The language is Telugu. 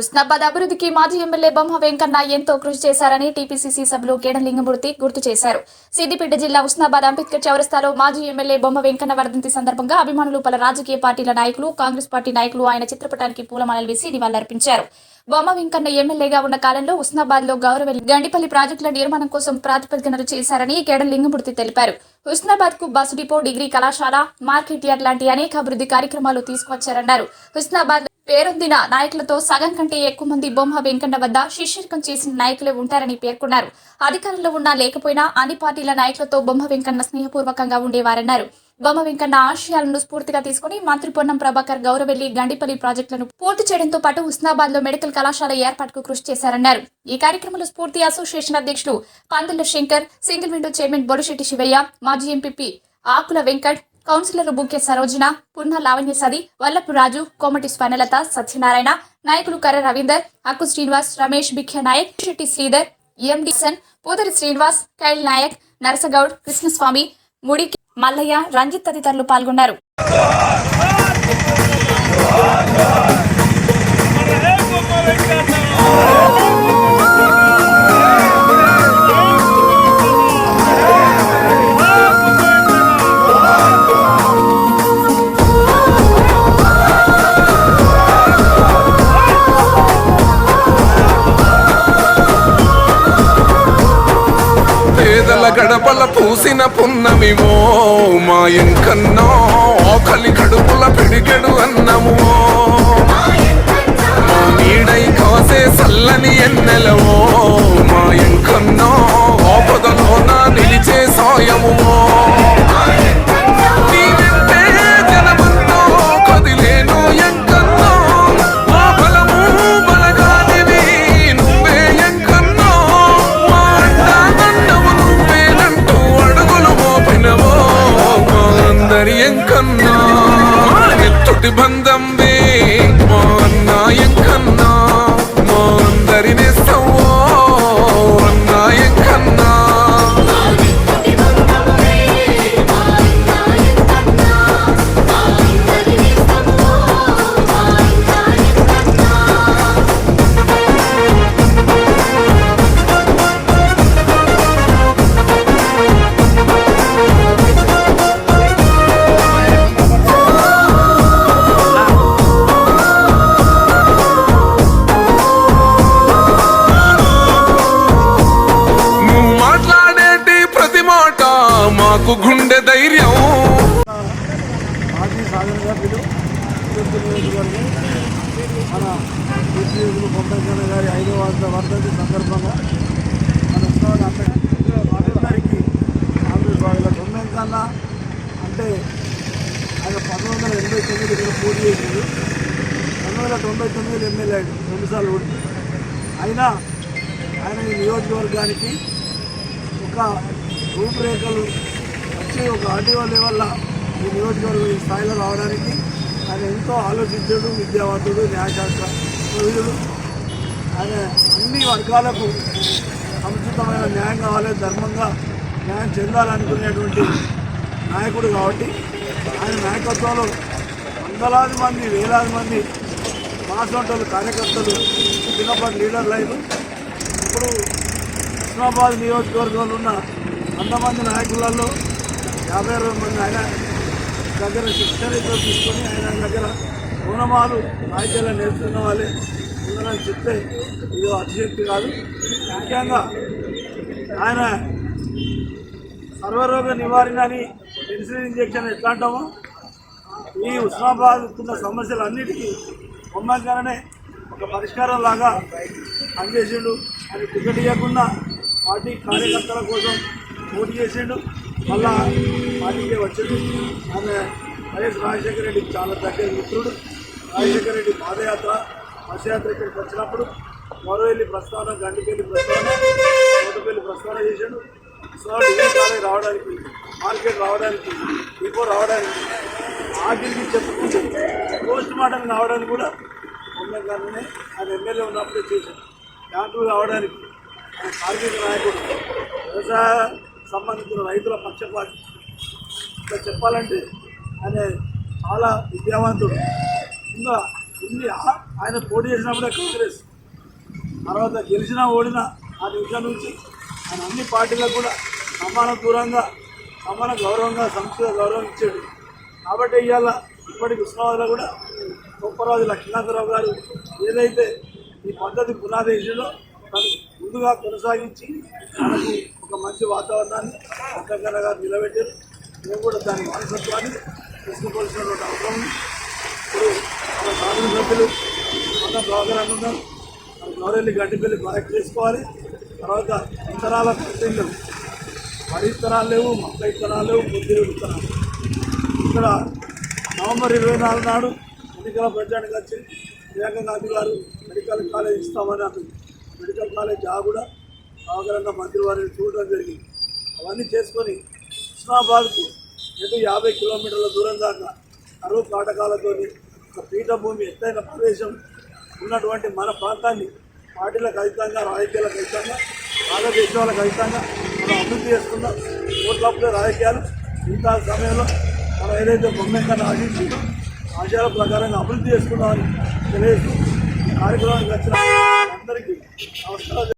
ఉస్నాబాద్ అభివృద్ధికి మాజీ ఎమ్మెల్యే బొమ్మ వెంకన్న ఎంతో కృషి చేశారని టీపీసీసీ సభ్యులు కేడ లింగమూర్తి గుర్తు చేశారు. సిద్దిపేట జిల్లా ఉస్నాబాద్ అంబేద్కర్ చౌరస్తాలో మాజీ ఎమ్మెల్యే బొమ్మ వెంకన్న వర్ధంతి సందర్భంగా అభిమానులు పలు రాజకీయ పార్టీల నాయకులు కాంగ్రెస్ పార్టీ నాయకులు ఆయన చిత్రపటానికి పూలమాలలు వేసి నివాళులర్పించారు. బొమ్మ వెంకన్న ఎమ్మెల్యేగా ఉన్న కాలంలో ఉస్నాబాద్లో గౌరవ గండిపల్లి ప్రాజెక్టుల నిర్మాణం కోసం ప్రాతిపదికనలు చేశారని కేడ లింగమూర్తి తెలిపారు. హుస్నాబాద్కు బస్ డిపో డిగ్రీ కళాశాల మార్కెట్ యార్డ్ లాంటి అనేక అభివృద్ధి కార్యక్రమాలు తీసుకొచ్చారన్నారు హుస్నాబాద్ పేరొందిన నాయకులతో సగం కంటే ఎక్కువ మంది బొమ్మ వెంకన్న వద్ద శిష్యర్కం చేసిన నాయకులే ఉంటారని పేర్కొన్నారు. అధికారంలో ఉన్నా లేకపోయినా అన్ని పార్టీల నాయకులతో బొమ్మ వెంకన్న స్నేహపూర్వకంగా ఉండేవారన్నారు. బొమ్మ వెంకన్న ఆశయాలను స్ఫూర్తిగా తీసుకుని మంత్రి పొన్నం ప్రభాకర్ గౌరవెల్లి గండిపల్లి ప్రాజెక్టులను పూర్తి చేయడంతో పాటు హుస్నాబాద్లో మెడికల్ కళాశాల ఏర్పాటుకు కృషి చేశారన్నారు. ఈ కార్యక్రమంలో స్ఫూర్తి అసోసియేషన్ అధ్యక్షులు Pandula Shankar single window chairman Bodishetti Shivayya మాజీ ఎంపీపీ ఆకుల వెంకట్ కౌన్సిలర్ బుకే సరోజన పున్న లావణ్య సది వల్లపు రాజు కోమటి స్వర్ణలత సత్యనారాయణ నాయకులు కర్ర రవీందర్ అక్కు శ్రీనివాస్ రమేష్ బిఖ్య నాయక్ శెట్టి శ్రీధర్ ఎండిసన్ పూదరి శ్రీనివాస్ కైల్ నాయక్ నరసగౌడ్ కృష్ణస్వామి ముడికి మల్లయ్య రంజిత్ తదితరులు పాల్గొన్నారు. గడపల పూసిన పున్నమివో మా ఎంకన్నో ఆకలి కడుపుల పిడికెడు అన్నము. మా నీడై కాసే చల్లని ఎన్నెలవో మా ఎంకన్నో ఎంకన్నా మా బంధం వే మా అన్న ఎంకన్నా మాకు గుండె ధైర్యం. మాజీ సాధన సభ్యులు నియోజకవర్గం మన ఉద్యోగులు బొమ్మాయికన్న గారి ఐదవ వర్ధ వర్ధంతి సందర్భంగా మన ఉత్సవాలు అందరికీ కాంగ్రెస్ వాళ్ళ కన్నా అంటే ఆయన పంతొమ్మిది వందల ఎనభై తొమ్మిది ఇక్కడ పోటీ చేసింది. పంతొమ్మిది వందల తొంభై తొమ్మిది ఎమ్మెల్యే అయ్యాడు రెండుసార్లు ఓడి అయినా ఆయన ఈ నియోజకవర్గానికి ఒక రూపురేఖలు వచ్చి ఒక ఆర్టీఓ లెవెల్లో ఈ నియోజకవర్గం ఈ స్థాయిలో రావడానికి ఆయన ఎంతో ఆలోచించడు విద్యావంతుడు న్యాయశాస్త్ర ప్రవీణుడు ఆయన అన్ని వర్గాలకు సముచితమైన న్యాయం కావాలి ధర్మంగా న్యాయం చెందాలనుకునేటువంటి నాయకుడు కాబట్టి ఆయన నాయకత్వంలో వందలాది మంది వేలాది మంది మాసంటోళ్ళు కార్యకర్తలు చిన్నప్పటి లీడర్లు అయిన ఇప్పుడు హుస్నాబాద్ నియోజకవర్గంలో ఉన్న వంద మంది నాయకులలో యాభై అరవై మంది ఆయన దగ్గర శిక్షణతో తీసుకొని ఆయన దగ్గర గుణమాలు రాజ్యాలు నేర్చుకున్న వాళ్ళే. ఉందని చెప్తే ఇది అతిశక్తి కాదు. ముఖ్యంగా ఆయన సర్వరోగ నివారణ అని ఇన్సులిన్ ఇంజెక్షన్ ఎట్లా అంటామో ఈ ఉస్మాబాద్ ఉన్న సమస్యలన్నిటికీ బొమ్మగానే ఒక పరిష్కారం లాగా పనిచేసిండు. అని టికెట్ ఇవ్వకుండా పార్టీ కార్యకర్తల కోసం పోటీ చేసిండు. మళ్ళా పార్టీకే వచ్చిండు. ఆమె వైఎస్ రాజశేఖర రెడ్డికి చాలా దగ్గర మిత్రుడు. రాజశేఖర రెడ్డి పాదయాత్ర బస్యాత్ర ఇక్కడికి వచ్చినప్పుడు మరోవెల్లి ప్రస్థానం గండికెళ్ళి ప్రస్థానం కోటపల్లి ప్రస్థానం చేశాడు. సో డిగ్రీ కాలేజ్ రావడానికి మార్కెట్ రావడానికి డిపో రావడానికి ఆఖరికి చెప్పుకుంటూ పోస్ట్ మార్టం రావడానికి కూడా ఉమ్మగానే ఆయన ఎమ్మెల్యే ఉన్నప్పుడే చేశాడు. బ్యాంకులు రావడానికి ఆయన కార్మిక నాయకుడు. వ్యవసాయ సంబంధించిన రైతుల పక్షపాటి ఇంకా చెప్పాలంటే ఆయన చాలా విద్యావంతుడు. ఇంకా ఇన్ని ఆయన పోటీ చేసినప్పుడే కాంగ్రెస్. తర్వాత గెలిచినా ఓడినా ఆ నిమిషం నుంచి ఆయన అన్ని పార్టీలకు కూడా సమాన దూరంగా సమాన గౌరవంగా సంస్కృత గౌరవం ఇచ్చాడు. కాబట్టి ఇవాళ ఇప్పటికి ఉస్మానాబాద్లో కూడా గొప్పరాజు లక్ష్మీనాథరావు గారు ఏదైతే ఈ పద్ధతి పునాది వేసిందో ముందుగా కొనసాగించి మనకు ఒక మంచి వాతావరణాన్ని చక్కగా నిలబెట్టారు. మేము కూడా దాని వారసత్వాన్ని తీసుకోవాల్సినటువంటి అవసరం ఇప్పుడు మన కాంగ్రెస్ సభ్యులు మన ప్రోగ్రాం ఉన్నారు గౌరెల్లి గడ్డిపల్లి ప్రాజెక్ట్ చేసుకోవాలి. తర్వాత ఇతరాల కంపెనీలు వరి ఇత్తనాలు లేవు మొక్క ఇత్తనాలు లేవు పొద్దులు ఇత్తనాలు ఇక్కడ నవంబర్ ఇరవై నాలుగు నాడు ఎన్నికల ప్రచారానికి వచ్చి ప్రియాంక గారు మెడికల్ కాలేజ్ ఇస్తామని అన్నది మెడికల్ కాలేజ్ ఆ కూడా అవకరంగా మంత్రి వారిని చూడడం జరిగింది. అవన్నీ చేసుకొని హుస్నాబాద్కు ఎటు యాభై కిలోమీటర్ల దూరం దాకా కరువు కాటకాలతో ఒక పీఠభూమి ఎత్తైన ప్రదేశం ఉన్నటువంటి మన ప్రాంతాన్ని పార్టీలకు అతీతంగా రాజకీయాలకు అతీతంగా భారతదేశాలకు అతీతంగా మనం అభివృద్ధి చేసుకుందాం ఓట్లప్పుడే రాజకీయాలు మిగతా సమయంలో మనం ఏదైతే బొమ్మెంకన్నా ఆశించిందో ఆశయాల ప్రకారంగా అభివృద్ధి చేసుకున్నామని తెలియజేస్తూ కార్యక్రమానికి వచ్చిన అందరికీ నమస్కారం